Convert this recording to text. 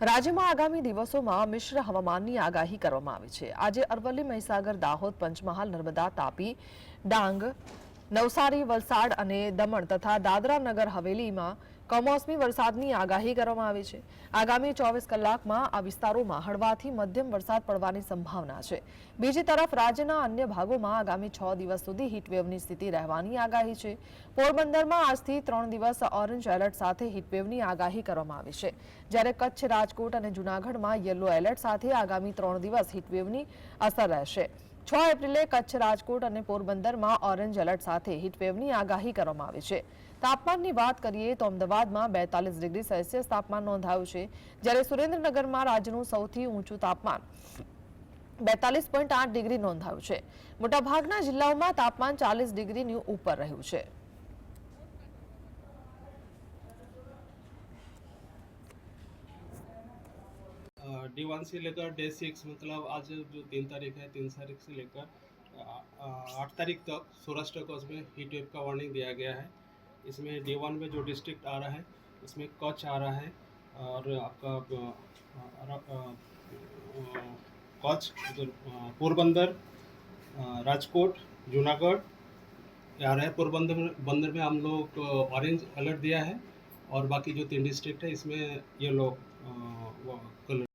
રાજ્યમાં આગામી દિવસોમાં મિશ્ર હવામાનની આગાહી કરવામાં આવી છે. આજે અરવલ્લી, મહીસાગર, દાહોદ, પંચમહાલ, નર્મદા, તાપી, ડાંગ, નવસારી, વલસાડ અને દમણ તથા દાદરા નગર હવેલીમાં કમોસમી વરસાદની આગાહી કરવામાં આવી છે. આગામી ચોવીસ કલાકમાં આ વિસ્તારોમાં હળવાથી મધ્યમ વરસાદ પડવાની સંભાવના છે. બીજી તરફ રાજ્યના અન્ય ભાગોમાં આગામી છ દિવસ સુધી હીટવેવની સ્થિતિ રહેવાની આગાહી છે. પોરબંદરમાં આજથી ત્રણ દિવસ ઓરેન્જ એલર્ટ સાથે હીટવેવની આગાહી કરવામાં આવી છે. જ્યારે કચ્છ, રાજકોટ અને જૂનાગઢમાં યલો એલર્ટ સાથે આગામી ત્રણ દિવસ હીટવેવની અસર રહેશે. છ એપ્રિલે કચ્છ રાજકોટ અને પોરબંદરમાં ઓરેન્જ એલર્ટ સાથે હીટવેવની આગાહી કરવામાં આવી છે. તાપમાનની વાત કરીએ તો અમદાવાદમાં બેતાલીસ ડિગ્રી સેલ્સિયસ તાપમાન નોંધાયું છે, જ્યારે સુરેન્દ્રનગરમાં રાજ્યનું સૌથી ઊંચું તાપમાન બેતાલીસ પોઈન્ટ આઠ ડિગ્રી નોંધાયું છે. મોટાભાગના જિલ્લાઓમાં તાપમાન ચાલીસ ડિગ્રીની ઉપર રહ્યું છે. डे वन से लेकर डे सिक्स मतलब आज जो तीन तारीख है, तीन तारीख से लेकर आठ तारीख तक सौराष्ट्र को उसमें हीट वेव का वार्निंग दिया गया है। इसमें डे वन में जो डिस्ट्रिक्ट आ रहा है, उसमें कच्छ आ रहा है और आपका कच्छ पोरबंदर राजकोट, जूनागढ़ आ रहा है। पोरबंदर बंदर में हम लोग ऑरेंज अलर्ट दिया है और बाकी जो तीन डिस्ट्रिक्ट है, इसमें येलो कलर